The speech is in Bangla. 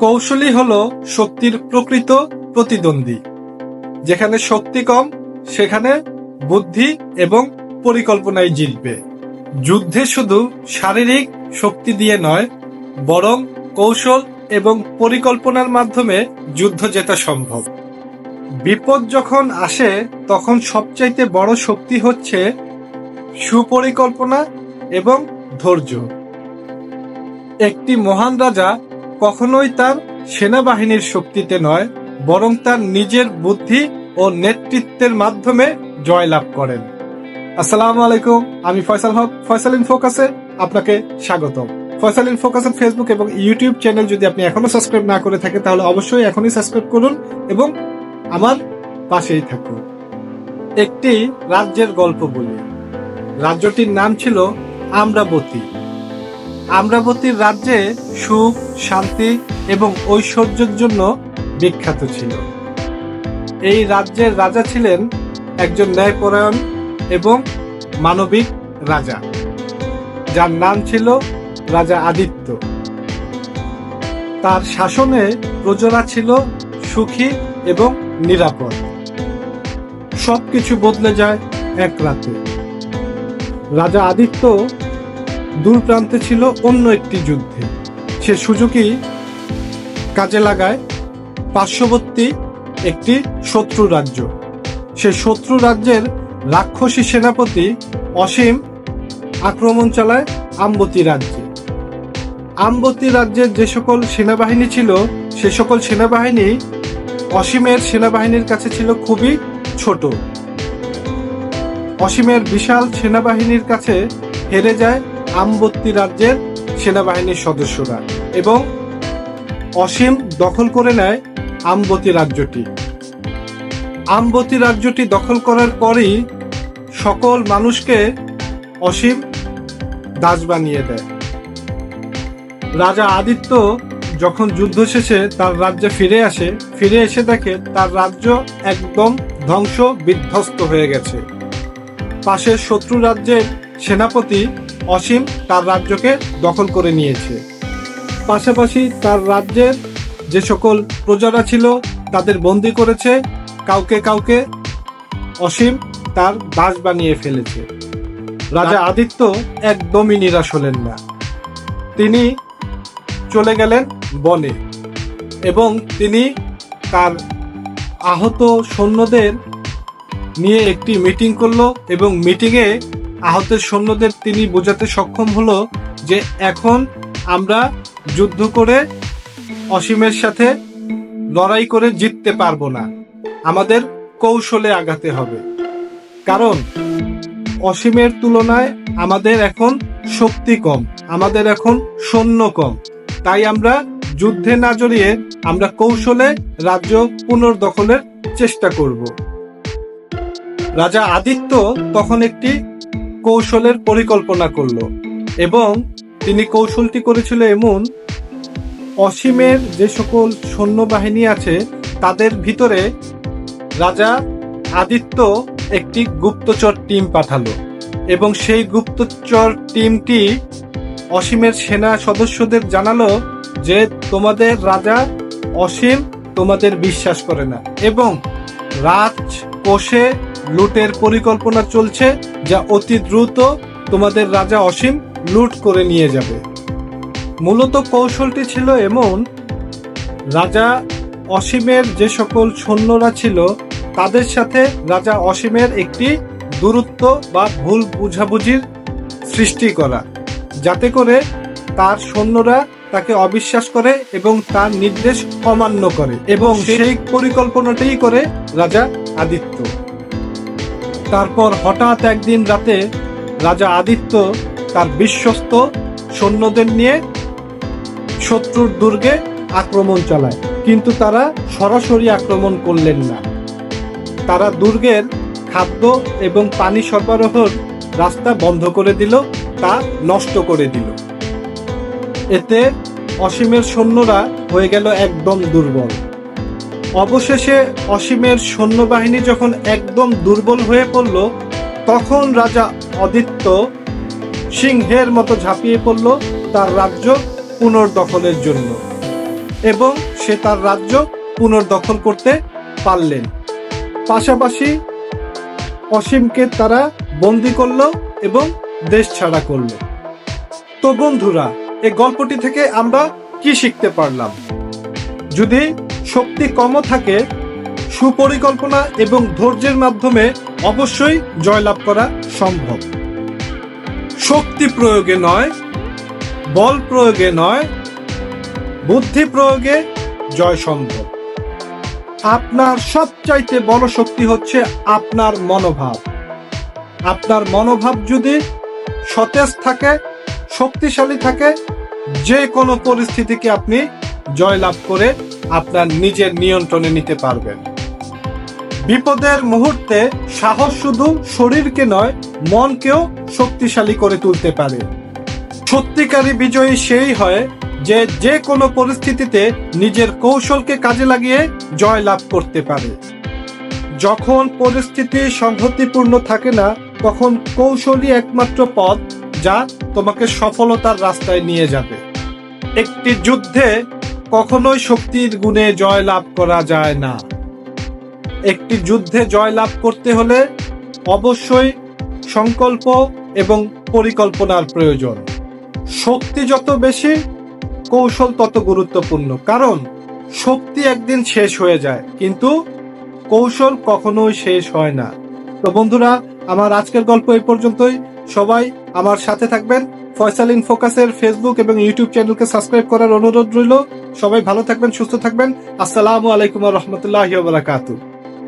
কৌশলী হলো শক্তির প্রকৃত প্রতিদ্বন্দ্বী। যেখানে শক্তি কম, সেখানে বুদ্ধি এবং পরিকল্পনায় জিতবে। যুদ্ধে শুধু শারীরিক শক্তি দিয়ে নয়, বরং কৌশল এবং পরিকল্পনার মাধ্যমে যুদ্ধ জেতা সম্ভব। বিপদ যখন আসে, তখন সবচাইতে বড় শক্তি হচ্ছে সুপরিকল্পনা এবং ধৈর্য। একটি মহান রাজা কখনোই তার সেনাবাহিনীর শক্তিতে নয়, বরং তার নিজের বুদ্ধি ও নেতৃত্বের মাধ্যমে জয়লাভ করেন। আসসালামু আলাইকুম, আমি ফয়সাল হক, ফয়সাল ইন ফোকাসে আপনাকে স্বাগতম। ফয়সাল ইন ফোকাসের ফেসবুক এবং ইউটিউব চ্যানেল যদি আপনি এখনও সাবস্ক্রাইব না করে থাকেন, তাহলে অবশ্যই এখনই সাবস্ক্রাইব করুন এবং আমার পাশেই থাকুন। একটি রাজ্যের গল্প বলি। রাজ্যটির নাম ছিল আমরাবতী। আমরাবতীর রাজ্যে সুখ, শান্তি এবং ঐশ্বর্যের জন্য বিখ্যাত ছিল। এই রাজ্যের রাজা ছিলেন একজন ন্যায়পরায়ণ এবং মানবিক রাজা, যার নাম ছিল রাজা আদিত্য। তার শাসনে প্রজারা ছিল সুখী এবং নিরাপদ। সবকিছু বদলে যায় এক রাতে। রাজা আদিত্য দূর প্রান্তে ছিল অন্য একটি যুদ্ধে। সে সুযোগই কাজে লাগায় পার্শ্ববর্তী একটি শত্রু রাজ্য। সে শত্রু রাজ্যের রাক্ষসী সেনাপতি অসীম আক্রমণ চালায় আম্বতী রাজ্যে। আম্বতী রাজ্যের যে সকল সেনাবাহিনী ছিল, সে সকল সেনাবাহিনী অসীমের সেনাবাহিনীর কাছে ছিল খুবই ছোট। অসীমের বিশাল সেনাবাহিনীর কাছে হেরে যায় আমবত্তি রাজ্যের সেনাবাহিনীর সদস্যরা এবং অসীম দখল করে নেয় আমবতী রাজ্যটি। আমবতী রাজ্যটি দখল করার পরই সকল মানুষকে অসীম দাস বানিয়ে দেয়। রাজা আদিত্য যখন যুদ্ধ শেষে তার রাজ্যে ফিরে আসে, ফিরে এসে দেখে তার রাজ্য একদম ধ্বংস বিধ্বস্ত হয়ে গেছে। পাশের শত্রু রাজ্যের সেনাপতি অসীম তার রাজ্যকে দখল করে নিয়েছে। পাশাপাশি তার রাজ্যের যে সকল প্রজারা ছিল তাদের বন্দি করেছে কাউকে কাউকে অসীম তার দাস বানিয়ে ফেলেছে। রাজা আদিত্য একদমই নিরাশ হলেন না। তিনি চলে গেলেন বনে এবং তিনি তার আহত সৈন্যদের নিয়ে একটি মিটিং করল এবং মিটিংয়ে আহতের সৈন্যদের তিনি বোঝাতে সক্ষম হলো যে এখন আমরা যুদ্ধ করে অসীমের সাথে লড়াই করে জিততে পারব না। আমাদের কৌশলে আগাতে হবে। কারণ অসীমের তুলনায় আমাদের এখন শক্তি কম, আমাদের এখন সৈন্য কম। তাই আমরা যুদ্ধে না জড়িয়ে আমরা কৌশলে রাজ্য পুনর্দখলের চেষ্টা করব। রাজা আদিত্য তখন একটি কৌশলের পরিকল্পনা করল এবং তিনি কৌশলটি করেছিল এমন, অসীমের যে সকল সৈন্যবাহিনী আছে, তাদের ভিতরে রাজা আদিত্য একটি গুপ্তচর টিম পাঠালো এবং সেই গুপ্তচর টিমটি অসীমের সেনা সদস্যদের জানালো যে তোমাদের রাজা অসীম তোমাদের বিশ্বাস করে না এবং রাজ কোষে লুটের পরিকল্পনা চলছে যা অতি দ্রুত তোমাদের রাজা অসীম লুট করে নিয়ে যাবে। মূলত কৌশলটি ছিল এমন, রাজা অসীমের যে সকল সৈন্যরা ছিল, তাদের সাথে রাজা অসীমের একটি দূরত্ব বা ভুল বুঝাবুঝির সৃষ্টি করা, যাতে করে তার সৈন্যরা তাকে অবিশ্বাস করে এবং তার নির্দেশ অমান্য করে এবং সেই পরিকল্পনাটাই করে রাজা আদিত্য। তারপর হঠাৎ একদিন রাতে রাজা আদিত্য তার বিশ্বস্ত সৈন্যদের নিয়ে শত্রুর দুর্গে আক্রমণ চালায়, কিন্তু তারা সরাসরি আক্রমণ করলেন না। তারা দুর্গের খাদ্য এবং পানি সরবরাহর রাস্তা বন্ধ করে দিল, তা নষ্ট করে দিল। এতে অসীমের সৈন্যরা হয়ে গেল একদম দুর্বল। অবশেষে অসীমের সৈন্যবাহিনী যখন একদম দুর্বল হয়ে পড়ল, তখন রাজা আদিত্য সিংহের মতো ঝাঁপিয়ে পড়ল তার রাজ্য পুনর্দখলের জন্য এবং সে তার রাজ্য পুনর্দখল করতে পারলেন। পাশাপাশি অসীমকে তারা বন্দি করল এবং দেশ ছাড়া করল। তো বন্ধুরা এই গল্পটি থেকে আমরা কি শিখতে পারলাম? যদি শক্তি কমও থাকে, সুপরিকল্পনা এবং ধৈর্যের মাধ্যমে অবশ্যই জয়লাভ করা সম্ভব। শক্তি প্রয়োগে নয়, বল প্রয়োগে নয়, বুদ্ধি প্রয়োগে জয় সম্ভব। আপনার সবচাইতে বড় শক্তি হচ্ছে আপনার মনোভাব। আপনার মনোভাব যদি সতেজ থাকে শক্তিশালী থাকে, যে কোনো পরিস্থিতিকে আপনি জয়লাভ করে আপনার নিজের নিয়ন্ত্রণে নিতে পারবেন। বিপদের মুহূর্তে সাহস শুধু শরীরকে নয়, মনকেও শক্তিশালী করে তুলতে পারে। সত্যিকারী বিজয়ী সেই হয় যে যে কোনো পরিস্থিতিতে নিজের কৌশলকে কাজে লাগিয়ে জয় লাভ করতে পারে। যখন পরিস্থিতি সংহতিপূর্ণ থাকে না, তখন কৌশলই একমাত্র পথ যা তোমাকে সফলতার রাস্তায় নিয়ে যাবে। একটি যুদ্ধে কখনোই শক্তির গুণে জয় লাভ করা যায় না। একটি যুদ্ধে জয় লাভ করতে হলে অবশ্যই সংকল্প এবং পরিকল্পনার প্রয়োজন। শক্তি যত বেশি, কৌশল তত গুরুত্বপূর্ণ। কারণ শক্তি একদিন শেষ হয়ে যায়, কিন্তু কৌশল কখনোই শেষ হয় না। তো বন্ধুরা, আমার আজকের গল্প এই পর্যন্তই। সবাই আমার সাথে থাকবেন। ফয়সাল ইন ফোকাসের ফেসবুক এবং ইউটিউব চ্যানেলকে সাবস্ক্রাইব করার অনুরোধ রইল। সবাই ভালো থাকবেন, সুস্থ থাকবেন। আসসালামু আলাইকুম রহমতুল্লাহ বারাকাতু